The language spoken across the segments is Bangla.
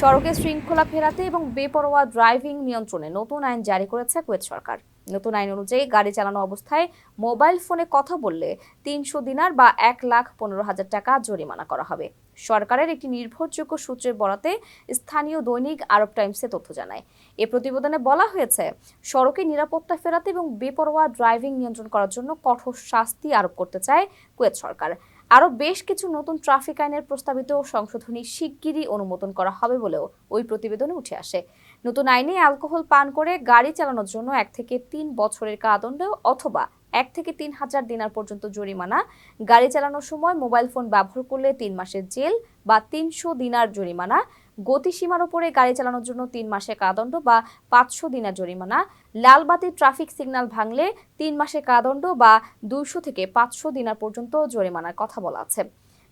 সড়কে শৃঙ্খলা ফেরাতে এবং বেপরোয়া ড্রাইভিং নিয়ন্ত্রণে নতুন আইন জারি করেছে কুয়েত সরকার। নতুন আইন অনুযায়ী গাড়ি চালানো অবস্থায় মোবাইল ফোনে কথা বললে তিনশো দিনার বা এক লাখ পনেরো হাজার টাকা জরিমানা করা হবে। সরকারের একটি নির্ভরযোগ্য সূত্রের বরাতে স্থানীয় দৈনিক আরব টাইমসে তথ্য জানায়। এ প্রতিবেদনে বলা হয়েছে, সড়কে নিরাপত্তা ফেরাতে এবং বেপরোয়া ড্রাইভিং নিয়ন্ত্রণ করার জন্য কঠোর শাস্তি আরোপ করতে চায় কুয়েত সরকার। আরও বেশ কিছু নতুন ট্রাফিক আইনের প্রস্তাবিত সংশোধনী শিগগিরই অনুমোদন করা হবে বলেও ওই প্রতিবেদনে উঠে আসে। নতুন আইনে অ্যালকোহল পান করে গাড়ি চালানোর জন্য এক থেকে তিন বছরের কারাদণ্ড অথবা এক থেকে তিন হাজার দিনার পর্যন্ত জরিমানা, গাড়ি চালানোর সময় মোবাইল ফোন ব্যবহার করলে তিন মাসের জেল বা তিনশো দিনার জরিমানা গতিসীমার উপরে গাড়ি চালানোর জন্য তিন মাসের কারাদণ্ড বা পাঁচশো দিনার জরিমানা। লালবাতি ট্রাফিক সিগন্যাল ভাঙলে তিন মাসের কারাদণ্ড বা দুইশো থেকে পাঁচশো দিনার পর্যন্ত জরিমানার কথা বলা আছে।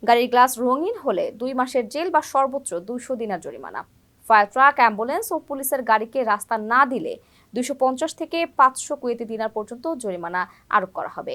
গাড়ির গ্লাস রঙিন হলে দুই মাসের জেল বা সর্বোচ্চ দুইশো দিনার জরিমানা। ফায়ার ট্রাক, অ্যাম্বুলেন্স ও পুলিশের গাড়িকে রাস্তা না দিলে দুইশো পঞ্চাশ থেকে পাঁচশো কুয়েতি দিনার পর্যন্ত জরিমানা আরোপ করা হবে।